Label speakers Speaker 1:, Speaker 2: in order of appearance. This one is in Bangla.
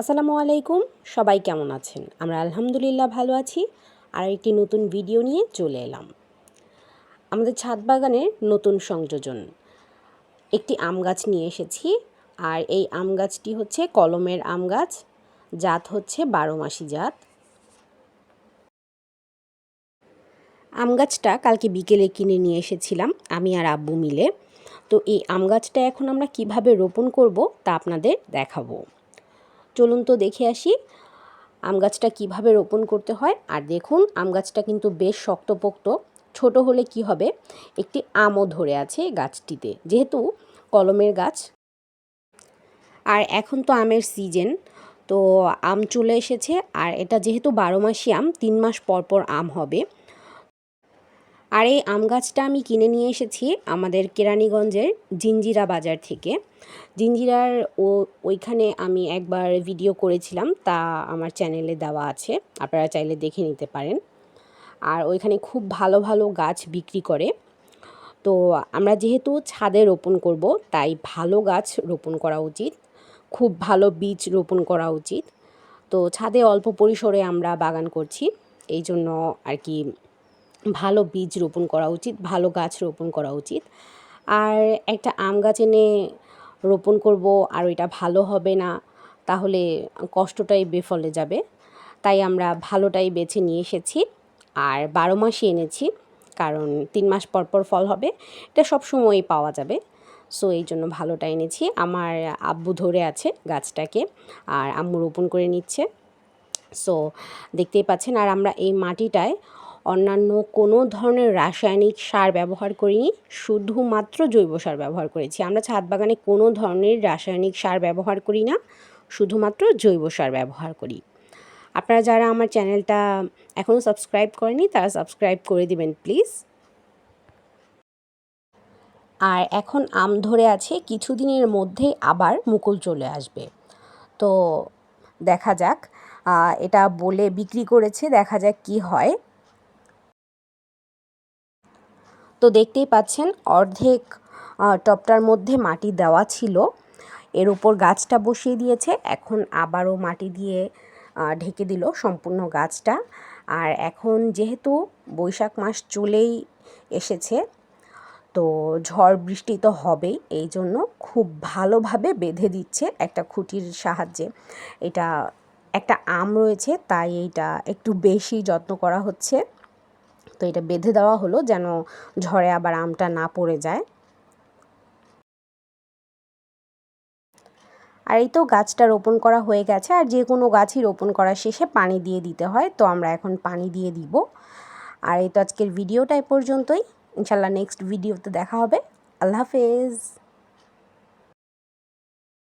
Speaker 1: আসসালামু আলাইকুম, সবাই কেমন আছেন? আমরা আলহামদুলিল্লাহ ভালো আছি। আর একটি নতুন ভিডিও নিয়ে চলে এলাম। আমাদের ছাদ বাগানের নতুন সংযোজন। একটি আম গাছ নিয়ে এসেছি, আর এই আম গাছটি হচ্ছে কলমের আম গাছ। জাত হচ্ছে বারো মাসি জাত। আম গাছটা কালকে বিকেলে কিনে নিয়ে এসেছিলাম, আমি আর আব্বু মিলে। তো এই আম গাছটা এখন আমরা কীভাবে রোপণ করব তা আপনাদের দেখাবো। চলুন তো দেখে আসি আম গাছটা কীভাবে রোপণ করতে হয়। আর দেখুন, আম গাছটা কিন্তু বেশ শক্তপোক্ত। ছোট হলে কি হবে? একটি আমও ধরে আছে গাছটিতে, যেহেতু কলমের গাছ। আর এখন তো আমের সিজন, তো আম চলে এসেছে। আর এটা যেহেতু বারো মাসি আম, তিন মাস পর পর আম হবে। আর এই আম গাছটা আমি কিনে নিয়ে এসেছি আমাদের কেরানীগঞ্জের জিঞ্জিরা বাজার থেকে। জিঞ্জিরার ও, ওইখানে আমি একবার ভিডিও করেছিলাম, তা আমার চ্যানেলে দেওয়া আছে, আপনারা চাইলে দেখে নিতে পারেন। আর ওইখানে খুব ভালো ভালো গাছ বিক্রি করে। তো আমরা যেহেতু ছাদে রোপণ করব, তাই ভালো গাছ রোপণ করা উচিত, খুব ভালো বীজ রোপণ করা উচিত। তো ছাদে অল্প পরিসরে আমরা বাগান করছি, এই জন্য আর কি ভালো বীজ রোপণ করা উচিত, ভালো গাছ রোপণ করা উচিত। আর একটা আম গাছ এনে রোপণ করব আর ওইটা ভালো হবে না, তাহলে কষ্টটাই বেফলে যাবে। তাই আমরা ভালোটাই বেছে নিয়ে এসেছি আর বারো মাসই এনেছি, কারণ তিন মাস পর পর ফল হবে, এটা সব সময়ই পাওয়া যাবে। সো, এই জন্য ভালোটা এনেছি। আমার আব্বু ধরে আছে গাছটাকে আর আম্মু রোপণ করে নিচ্ছে। সো, দেখতেই পাচ্ছেন আর আমরা এই মাটিটায় অন্যান্য কোনো ধরনের রাসায়নিক সার ব্যবহার করিনি, শুধুমাত্র জৈব সার ব্যবহার করেছি। আমরা ছাদ বাগানে কোনো ধরনের রাসায়নিক সার ব্যবহার করি না, শুধুমাত্র জৈব সার ব্যবহার করি। আপনারা যারা আমার চ্যানেলটা এখনও সাবস্ক্রাইব করেনি তারা সাবস্ক্রাইব করে দিবেন, প্লিজ। আর এখন আম ধরে আছে, কিছুদিনের মধ্যেই আবার মুকুল চলে আসবে। তো দেখা যাক এটা বলে বিক্রি করেছে, দেখা যাক কি হয়। তো দেখতেই পাচ্ছেন অর্ধেক টপটার মধ্যে মাটি দেওয়া ছিল। এর উপর গাছটা বসিয়ে দিয়েছে। এখন আবারও মাটি দিয়ে ঢেকে দিল সম্পূর্ণ গাছটা। আর এখন যেহেতু বৈশাখ মাস চলেই এসেছে, তো ঝড় বৃষ্টি তো হবেই। এই জন্য খুব ভালোভাবে বেঁধে দিচ্ছে একটা খুঁটির সাহায্যে। এটা একটা আম রয়েছে, তাই এইটা একটু বেশি যত্ন করা হচ্ছে। তো এটা বেঁধে দেওয়া হলো যেন ঝড়ে আবার আমটা না পড়ে যায়। আর এই তো গাছটা রোপণ করা হয়ে গেছে, আর যে কোনো গাছই রোপণ করার শেষে পানি দিয়ে দিতে হয়, তো আমরা এখন পানি দিয়ে দিব। আর এই তো আজকের ভিডিওটা এ পর্যন্তই, ইনশাল্লাহ নেক্সট ভিডিওতে দেখা হবে। আল্লাহ হাফেজ।